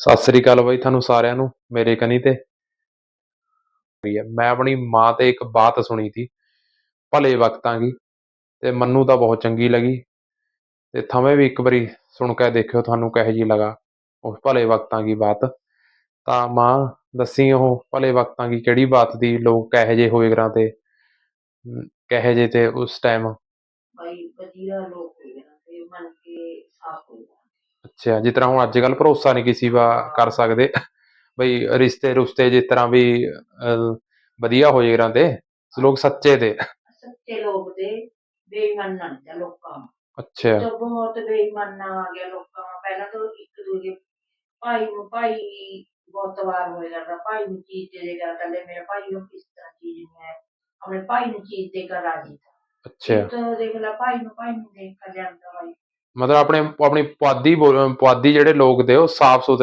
ਸਤਿ ਸ੍ਰੀ ਅਕਾਲ ਬਾਈ ਤੁਹਾਨੂੰ ਸਾਰਿਆਂ ਨੂੰ ਮੇਰੇ ਕਨੀ ਤੇ। ਮੈਂ ਆਪਣੀ ਮਾਂ ਤੇ ਇੱਕ ਬਾਤ ਸੁਣੀ ਸੀ ਭਲੇ ਵਕਤਾਂ ਦੀ ਤੇ ਮੈਨੂੰ ਤਾਂ ਬਹੁਤ ਚੰਗੀ ਲੱਗੀ। ਤੇ ਥਵੇਂ ਵੀ ਇੱਕ ਵਾਰੀ ਸੁਣ ਕੇ ਦੇਖਿਓ ਤੁਹਾਨੂੰ ਕਿਹੋ ਜਿਹੀ ਲਗਾ ਉਸ ਭਲੇ ਵਕਤਾਂ ਦੀ ਬਾਤ। ਤਾਂ ਮਾਂ ਦੱਸੀ ਉਹ ਭਲੇ ਵਕਤਾਂ ਦੀ ਕਿਹੜੀ ਬਾਤ ਦੀ ਲੋਕ ਕਿਹੋ ਜਿਹੇ ਹੋਏ ਕਰਾਂ ਤੇ ਅਮ, ਕਿਹੋ ਜਿਹੇ ਤੇ ਉਸ ਟਾਈਮ ਭਾਈ ਵਧੀਆ ਲੋਕ ਹੋਏ ਨਾ ਤੇ ਮਨ ਕੇ ਸਾਫ਼ ਅੱਛਾ ਜਿਸ ਤਰ੍ਹਾਂ ਹੁਣ ਅੱਜ ਕੱਲ ਭਰੋਸਾ ਨਹੀਂ ਕਿਸੇ ਵਾ ਕਰ ਸਕਦੇ। ਬਈ ਰਿਸ਼ਤੇ ਰੁਸ਼ਤੇ ਜਿਸ ਤਰ੍ਹਾਂ ਵੀ ਵਧੀਆ ਹੋ ਜੇ ਕਰਾਂ ਤੇ ਲੋਕ ਸੱਚੇ ਤੇ ਸੱਚੇ ਲੋਕ ਦੇ ਬੇਈਮਾਨ ਨਾ ਜਾ ਲੋਕਾਂ ਨੂੰ। ਅੱਛਾ। ਤਾਂ ਬਹੁਤ ਬੇਈਮਾਨ ਆ ਗਿਆ ਲੋਕਾਂ ਨੂੰ। ਪਹਿਲਾਂ ਤਾਂ ਇੱਕ ਦੂਜੇ ਭਾਈ ਨੂੰ ਭਾਈ ਬਹੁਤ ਵਾਰ ਹੋ ਜਾਂਦਾ ਭਾਈ ਨੂੰ ਚੀਜ਼ ਦੇ ਦੇਗਾ ਕਹਿੰਦੇ ਮੇਰੇ ਭਾਈ ਨੂੰ ਕਿਸ ਤਰ੍ਹਾਂ ਚੀਜ਼ ਨਹੀਂ ਹੈ ਆਪਣੇ ਭਾਈ ਨੂੰ ਚੀਜ਼ ਦੇ ਕਰ ਰਾਜੀ ਅੱਛਾ। ਤਾਂ ਦੇਖ ਲੈ ਭਾਈ ਨੂੰ ਭਾਈ ਨੂੰ ਦੇਖ ਕਰ ਜਾਂਦਾ ਭਾਈ। ਮਤਲਬ ਆਪਣੇ ਆਪਣੀ ਪੁਆਧੀ ਬੋਲ- ਪੁਆਧੀ ਜਿਹੜੇ ਲੋਕ ਦੇ ਉਹ ਸਾਫ਼ ਸੁਥਰੇ